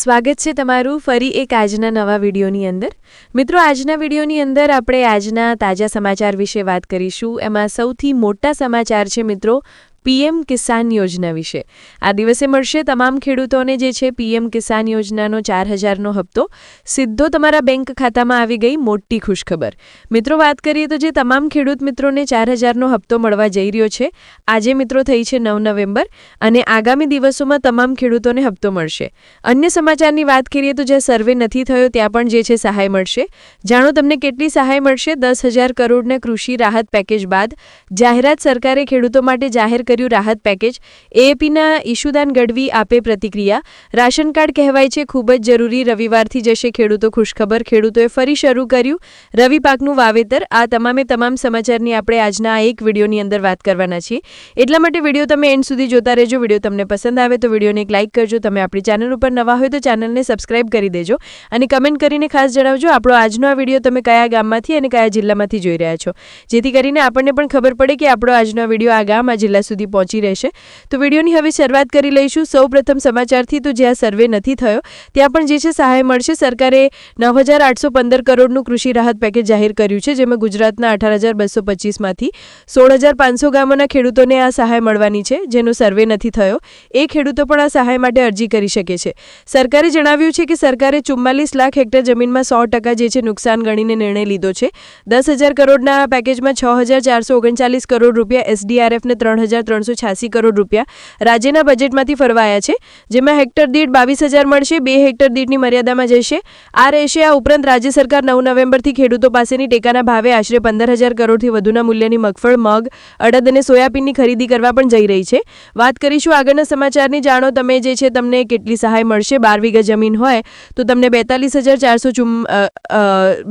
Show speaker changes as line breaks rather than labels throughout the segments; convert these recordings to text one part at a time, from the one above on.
સ્વાગત છે તમારું ફરી એક આજના નવા વિડીયોની અંદર. મિત્રો, આજના વિડીયોની અંદર આપણે આજના તાજા સમાચાર વિશે વાત કરીશું. એમાં સૌથી મોટા સમાચાર છે મિત્રો પીએમ કિસાન યોજના વિશે. આ દિવસે મળશે તમામ ખેડૂતોને જે છે પીએમ કિસાન યોજનાનો ચાર હજારનો હપ્તો. સીધો તમારા બેંક ખાતામાં આવી ગઈ મોટી ખુશખબર. મિત્રો, વાત કરીએ તો જે તમામ ખેડૂત મિત્રોને ચાર હજારનો હપ્તો મળવા જઈ રહ્યો છે, આજે મિત્રો થઈ છે નવ નવેમ્બર અને આગામી દિવસોમાં તમામ ખેડૂતોને હપ્તો મળશે. અન્ય સમાચારની વાત કરીએ તો જે સર્વે નથી થયો ત્યાં પણ જે છે સહાય મળશે. જાણો તમને કેટલી સહાય મળશે? દસ હજાર કરોડના કૃષિ રાહત પેકેજ બાદ જાહેરાત સરકારે ખેડૂતો માટે જાહેર કર્યું રાહત પેકેજ એએપીના ઈશુદાન ગઢવી આપે પ્રતિક્રિયા. રાશન કાર્ડ કહેવાય છે, ખૂબ જ જરૂરી. રવિવારથી જશે, ખેડૂતો ખુશખબર. ખેડૂતોએ ફરી શરૂ કર્યું. રવિ પાકનું વાવેતર. આ તમામે તમામ સમાચારની આપણે આજના આ એક વિડીયોની અંદર વાત કરવાના છીએ. એટલા માટે વીડિયો તમે એન્ડ સુધી જોતા રહેજો. વીડિયો તમને પસંદ આવે તો વિડીયોને એક લાઇક કરજો. તમે આપણી ચેનલ ઉપર નવા હોય તો ચેનલને સબસ્ક્રાઇબ કરી દેજો. અને કમેન્ટ કરીને ખાસ જણાવજો, આપણો આજનો આ વીડિયો તમે કયા ગામમાંથી અને કયા જિલ્લામાંથી જોઈ રહ્યા છો. જેથી કરીને આપણને પણ ખબર પડે કે આપણો આજનો વીડિયો આ ગામ, આ જિલ્લા સુધી પહોંચી રહેશે. તો વિડીયોની હવે શરૂઆત કરી લઈશું. સૌ પ્રથમ સમાચારથી તો જ્યાં સર્વે નથી થયો, ત્યાં પણ જે છે સહાય મળશે. સરકારે નવ હજાર આઠસો પંદર કરોડનું કૃષિ રાહત પેકેજ જાહેર કર્યું છે, જેમાં ગુજરાતના અઢાર હજાર બસો પચીસમાંથી સોળ હજાર પાંચસો ગામોના ખેડૂતોને આ સહાય મળવાની છે, જેનો સર્વે નથી થયો. એ ખેડૂતો પણ આ સહાય માટે અરજી કરી શકે છે. સરકારે જણાવ્યું છે કે સરકારે ચુમ્માલીસ લાખ હેક્ટર જમીનમાં સો ટકા જે છે નુકસાન ગણીને નિર્ણય લીધો છે. દસ હજાર કરોડના પેકેજમાં છ હજાર ચારસો ઓગણચાલીસ કરોડ રૂપિયા એસડીઆરએફને ત્રણ હજાર ત્રણસો છ્યાસી કરોડ રૂપિયા રાજ્યના બજેટમાંથી ફરવાયા છે, જેમાં હેક્ટર દીઠ બાવીસ હજાર મળશે, બે હેક્ટર દીઠની મર્યાદામાં જશે. આ રહેશે, આ ઉપરાંત રાજ્ય સરકાર નવ નવેમ્બરથી ખેડૂતો પાસેની ટેકાના ભાવે આશરે પંદર હજાર કરોડથી વધુના મૂલ્યની મગફળ, મગ, અડદ અને સોયાબીનની ખરીદી કરવા પણ જઈ રહી છે. વાત કરીશું આગળના સમાચારની, જાણો તમે જે છે તમને કેટલી સહાય મળશે, બાર વીઘા જમીન હોય તો તમને બેતાલીસ હજાર ચારસો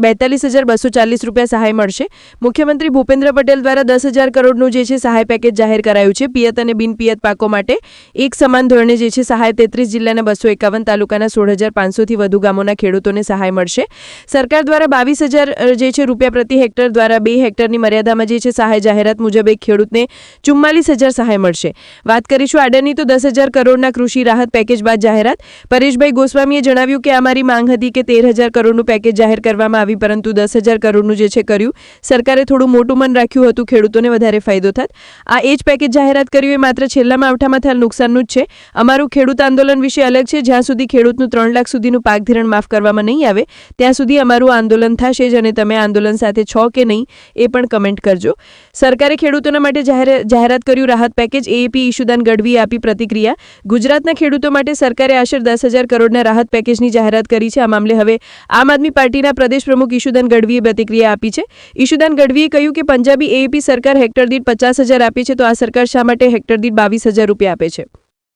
બેતાલીસ હજાર બસો ચાલીસ રૂપિયા સહાય મળશે. મુખ્યમંત્રી ભૂપેન્દ્ર પટેલ દ્વારા દસ હજાર કરોડનું જે છે સહાય પેકેજ જાહેર કરાયું છે. પિયત અને બિનપિયત પાકો માટે એક સમાન ધોરણે જે છે સહાય તેત્રીસ જિલ્લાના બસો એકાવન તાલુકાના સોળ હજાર પાંચસોથી વધુ ગામોના ખેડૂતોને સહાય મળશે. સરકાર દ્વારા બાવીસ હજાર જે છે રૂપિયા પ્રતિ હેક્ટર દ્વારા બે હેક્ટરની મર્યાદામાં જે છે સહાય જાહેરાત મુજબ એક ખેડૂતને ચુમ્માલીસ હજાર સહાય મળશે. વાત કરીશું આડરની તો દસ હજાર કરોડના કૃષિ રાહત પેકેજ બાદ જાહેરાત. પરેશભાઈ ગોસ્વામીએ જણાવ્યું કે અમારી માંગ હતી કે તેર હજાર કરોડનું પેકેજ જાહેર કરવામાં આવી, પરંતુ દસ હજાર કરોડનું જે છે કર્યું. સરકારે થોડું મોટું મન રાખ્યું હતું, ખેડૂતોને વધારે ફાયદો થાત. આ એ જ પેકેજ જાહેરાત કર્યું એ માત્ર છેલ્લા માવઠામાં થયેલ નુકસાનનું જ છે. અમારું ખેડૂત આંદોલન વિશે અલગ છે. જ્યાં સુધી ખેડૂતનું ત્રણ લાખ સુધીનું પાક ધિરણ માફ કરવામાં નહીં આવે, ત્યાં સુધી અમારું આંદોલન થશે જ અને તમે આંદોલન સાથે છો કે નહીં, એ પણ કમેન્ટ કરજો. સરકારે ખેડૂતોના માટે જાહેરાત કર્યું રાહત પેકેજ એએપી ઈશુદાન ગઢવીએ આપી પ્રતિક્રિયા. ગુજરાતના ખેડૂતો માટે સરકારે આશરે દસ હજાર કરોડના રાહત પેકેજની જાહેરાત કરી છે. આ મામલે હવે આમ આદમી પાર્ટીના પ્રદેશ પ્રમુખ ઈશુદાન ગઢવીએ પ્રતિક્રિયા આપી છે. ઈશુદાન ગઢવીએ કહ્યું કે, પંજાબી એએપી સરકાર હેક્ટર દીઠ પચાસ હજાર આપી છે, તો આ સરકાર શા માટે હેક્ટર દીઠ બાવીસ હજાર રૂપિયા આપે છે.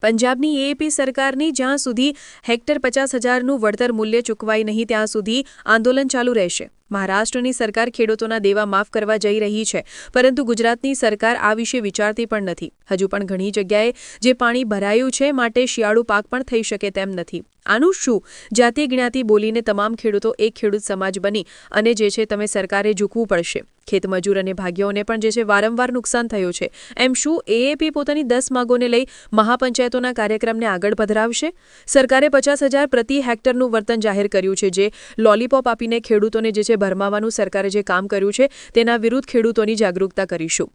પંજાબની એએપી સરકારની જ્યાં સુધી હેક્ટર પચાસ હજારનું વળતર મૂલ્ય ચૂકવાય નહીં, ત્યાં સુધી આંદોલન ચાલુ રહેશે. મહારાષ્ટ્રની સરકાર ખેડૂતોના દેવા માફ કરવા જઈ રહી છે, પરંતુ ગુજરાતની સરકાર આ વિશે વિચારતી પણ નથી. હજુ પણ ઘણી જગ્યાએ જે પાણી ભરાયું છે, માટે શિયાળુ પાક પણ થઈ શકે તેમ નથી. આનું શું? જાતિ જ્ઞાતિ બોલીને તમામ ખેડૂતો એક ખેડૂત સમાજ બની અને જે છે તમે સરકારે ઝૂકવું પડશે. ખેતમજૂર અને ભાગ્યોને પણ જે છે વારંવાર નુકસાન થયું છે. એમ શું એએપી પોતાની દસ માગોને લઈ મહાપંચાયતોના કાર્યક્રમને આગળ પધરાવશે? સરકારે પચાસ હજાર પ્રતિ હેક્ટરનું વર્તન જાહેર કર્યું છે જે લોલીપોપ આપીને ખેડૂતોને જે છે ભરમાવાનું સરકારે જે કામ કર્યું છે તેના વિરુદ્ધ ખેડૂતોની જાગૃતતા કરીશું.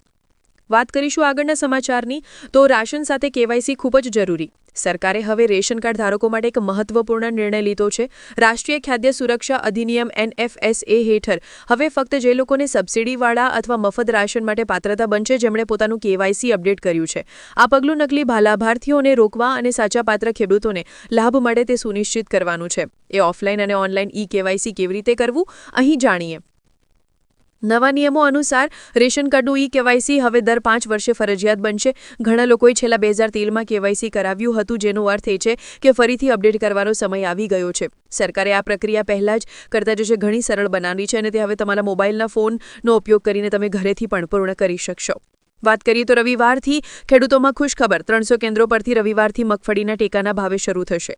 વાત કરીશું આગળના સમાચારની. તો રાશન સાથે કેવાયસી ખૂબ જ જરૂરી. સરકારે હવે રેશન કાર્ડ ધારકો માટે એક મહત્વપૂર્ણ નિર્ણય લીધો છે. રાષ્ટ્રીય ખાદ્ય સુરક્ષા અધિનિયમ એનએફએસએ હેઠળ હવે ફક્ત જે લોકોને સબસિડીવાળા અથવા મફત રાશન માટે પાત્રતા બનશે, જેમણે પોતાનું કેવાયસી અપડેટ કર્યું છે. આ પગલું નકલી લાભાર્થીઓને રોકવા અને સાચા પાત્ર ખેડૂતોને લાભ મળે તે સુનિશ્ચિત કરવાનું છે. એ ઓફલાઈન અને ઓનલાઈન ઈ કેવાયસી કેવી રીતે કરવું, અહીં જાણીએ. નવા નિયમો અનુસાર રેશન કાર્ડનું ઈ કેવાયસી હવે દર પાંચ વર્ષે ફરજિયાત બનશે. ઘણા લોકોએ છેલ્લા બે હજાર તેરમાં કેવાયસી કરાવ્યું હતું, જેનો અર્થ એ છે કે ફરીથી અપડેટ કરવાનો સમય આવી ગયો છે. સરકારે આ પ્રક્રિયા પહેલાં જ કરતા જે ઘણી સરળ બનાવી છે અને તે હવે તમારા મોબાઈલના ફોનનો ઉપયોગ કરીને તમે ઘરેથી પણ પૂર્ણ કરી શકશો. વાત કરીએ તો રવિવારથી ખેડૂતોમાં ખુશ ખબર ત્રણસો કેન્દ્રો પરથી રવિવારથી મગફળીના ટેકાના ભાવે શરૂ થશે.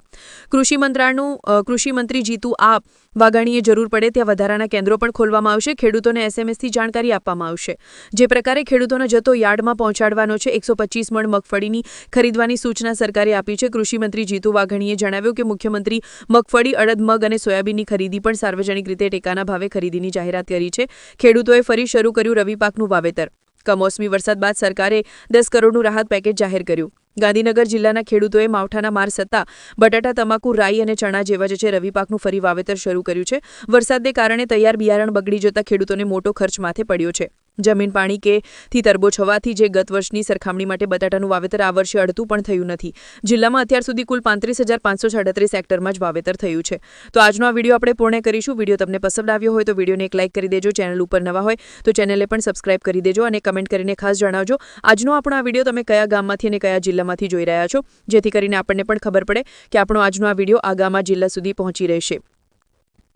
કૃષિ મંત્રાનું કૃષિમંત્રી જીતુ આ વાઘાણીએ જરૂર પડે ત્યાં વધારાના કેન્દ્રો પણ ખોલવામાં આવશે. ખેડૂતોને એસએમએસથી જાણકારી આપવામાં આવશે. જે પ્રકારે ખેડૂતોનો જથ્થો યાર્ડમાં પહોંચાડવાનો છે, એકસો પચીસ મણ મગફળીની ખરીદવાની સૂચના સરકારે આપી છે. કૃષિમંત્રી જીતુ વાઘાણીએ જણાવ્યું કે મુખ્યમંત્રી મગફળી, અડદ, મગ અને સોયાબીનની ખરીદી પણ સાર્વજનિક રીતે ટેકાના ભાવે ખરીદીની જાહેરાત કરી છે. ખેડૂતોએ ફરી શરૂ કર્યું રવિ પાકનું વાવેતર. કમોસમી વરસાદ બાદ સરકારે દસ કરોડનું રાહત પેકેજ જાહેર કર્યું. ગાંધીનગર જિલ્લાના ખેડૂતોએ માવઠાના માર સત્તા, બટાટા, તમાકુ, રાઈ અને ચણા જેવા જે છે રવિ પાકનું ફરી વાવેતર શરૂ કર્યું છે. વરસાદને કારણે તૈયાર બિયારણ બગડી જતા ખેડૂતોને મોટો ખર્ચ માથે પડ્યો છે. જમીન પાણી કે થી તરબોચ હોવાથી જે ગત વર્ષની સરખામણી માટે બટાટાનું વાવેતર આ વર્ષે અડધું પણ થયું નથી. જિલ્લામાં અત્યાર સુધી કુલ પાંત્રીસ હજાર પાંચસો સાડત્રીસ હેક્ટરમાં જ વાવેતર થયું છે. તો આજનો આ વીડિયો આપણે પૂર્ણ કરીશું. વીડિયો તમને પસંદ આવ્યો હોય તો વિડીયોને એક લાઇક કરી દેજો. ચેનલ ઉપર નવા હોય તો ચેનલને પણ સબસ્ક્રાઇબ કરી દેજો અને કમેન્ટ કરીને ખાસ જણાવજો. આજનો આપણો આ વીડિયો તમે કયા ગામમાંથી અને કયા જિલ્લામાંથી જોઈ રહ્યા છો? જેથી કરીને આપણને પણ ખબર પડે કે આપણો આજનો આ વીડિયો આ ગામમાં જિલ્લા સુધી પહોંચી રહેશે.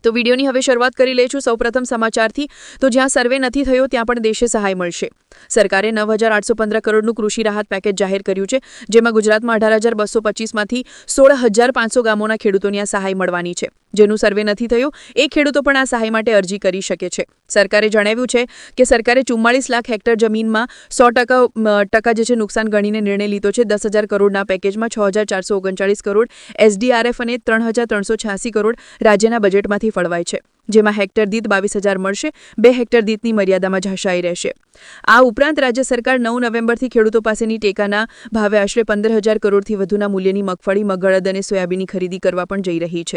તો વિડીયોની હવે શરૂઆત કરી લઈશું સૌપ્રથમ સમાચારથી. તો જ્યાં સર્વે નથી થયો, ત્યાં પણ દેશે સહાય મળશે. સરકારે નવ હજાર આઠસો પંદર કરોડનું કૃષિ રાહત પેકેજ જાહેર કર્યું છે, જેમાં ગુજરાતમાં અઢાર હજાર બસો પચીસમાંથી સોળ હજાર પાંચસો ગામોના ખેડૂતોની આ સહાય મળવાની છે. જેનું સર્વે નથી થયું, એ ખેડૂતો પણ આ સહાય માટે અરજી કરી શકે છે. સરકારે જણાવ્યું છે કે સરકારે ચુમ્માળીસ લાખ હેક્ટર જમીનમાં સો ટકા ટકા જે છે નુકસાન ગણીને નિર્ણય લીધો છે. દસ હજાર કરોડના પેકેજમાં છ હજાર ચારસો ઓગણચાળીસ કરોડ, એસડીઆરએફ અને ત્રણ હજાર ત્રણસો છ્યાસી કરોડ રાજ્યના બજેટમાંથી ફળવાય છે, જેમાં હેક્ટર દીઠ બાવીસ હજાર મળશે, બે હેક્ટર દીઠની મર્યાદામાં ઝાંસાઈ રહેશે. આ ઉપરાંત રાજ્ય સરકાર નવ નવેમ્બરથી ખેડૂતો પાસેની ટેકાના ભાવે આશરે પંદર હજાર કરોડથી વધુના મૂલ્યની મગફળી મગળદ અને સોયાબીનની ખરીદી કરવા પણ જઈ રહી છે.